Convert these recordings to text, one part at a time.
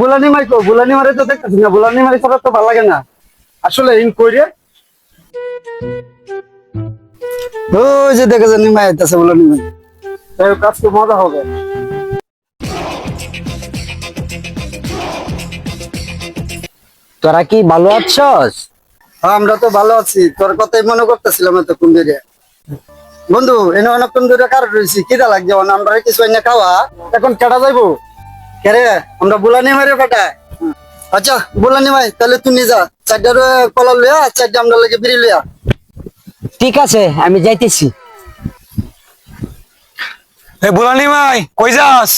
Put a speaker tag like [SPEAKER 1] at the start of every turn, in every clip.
[SPEAKER 1] বুলানি মাই কো বুলানি মারে তো না বুলানি তো ভালো লাগে না। আসলে ইন কইরে। ওই যে জানি মাই আইতাছে বুলানি মাই এই কাজ তো মজা হবে।
[SPEAKER 2] তোরা কি ভালো আছস?
[SPEAKER 1] হ্যাঁ, আমরা তো ভালো আছি। তোর কথাই মনে করতেছিলাম এতক্ষণ ধরে। বন্ধু এনে অনেকক্ষণ ধরে কার রয়েছি? কিরা লাগছে? আমরা কিছু এনে খাওয়া। এখন কেটা যাইবো? কেরে আমরা বুলানি মারে কাটা আচ্ছা বুলানি মাই তাহলে তুই নিয়ে যা। চারটার কলা লইয়া চারটা আমরা লাগে বিড়ি লইয়া।
[SPEAKER 2] ঠিক আছে আমি যাইতেছি।
[SPEAKER 3] এ বুলানি ভাই কই যাস?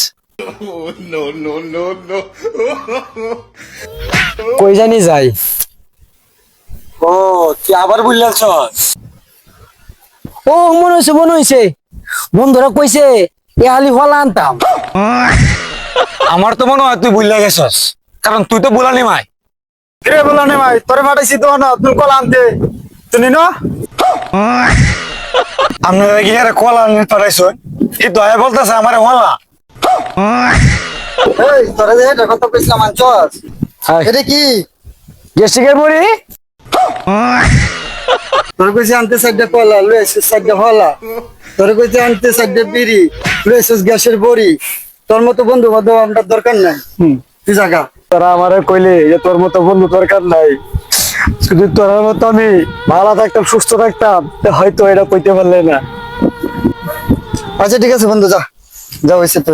[SPEAKER 2] কই জানি যাই।
[SPEAKER 3] ও তুই আবার বুঝলাছস
[SPEAKER 2] ও মনে হয়েছে মনে হয়েছে বন্ধুরা কইছে এ হালি হলা আনতাম।
[SPEAKER 3] আমার তো মনে হয় তুই বুঝলা গেছস। কারণ তুই তো বুলানি মাই।
[SPEAKER 1] কিরে বুলানি মাই? তোরে পাঠাইছি তো না তুই কল আনতে। তুমি না
[SPEAKER 3] আপনারা কি আরে কলা নিয়ে পাঠাইছ। এই আয় বলতেছে আমার হলা
[SPEAKER 1] এই তোরে যে এটা কইছিলাম আনছস
[SPEAKER 2] হাই।
[SPEAKER 1] এটা কি?
[SPEAKER 2] গেস্টিকের বড়ি?
[SPEAKER 1] তোর কইছি আনতে চারটা কলা লই আসিস চারটা হলা তোর কইছি আনতে চারটা বিড়ি লই আসিস গ্যাসের বড়ি। তোর মতো বন্ধু বান্ধব আমরা দরকার নাই। তুই জাগা।
[SPEAKER 2] তোরা আমারে কইলে যে তোর মতো বন্ধু দরকার নাই। শুধু তোর মতো আমি ভালো থাকতাম সুস্থ থাকতাম হয়তো এটা কইতে পারলে না।
[SPEAKER 1] আচ্ছা ঠিক আছে বন্ধু যা। যা হয়েছে তো।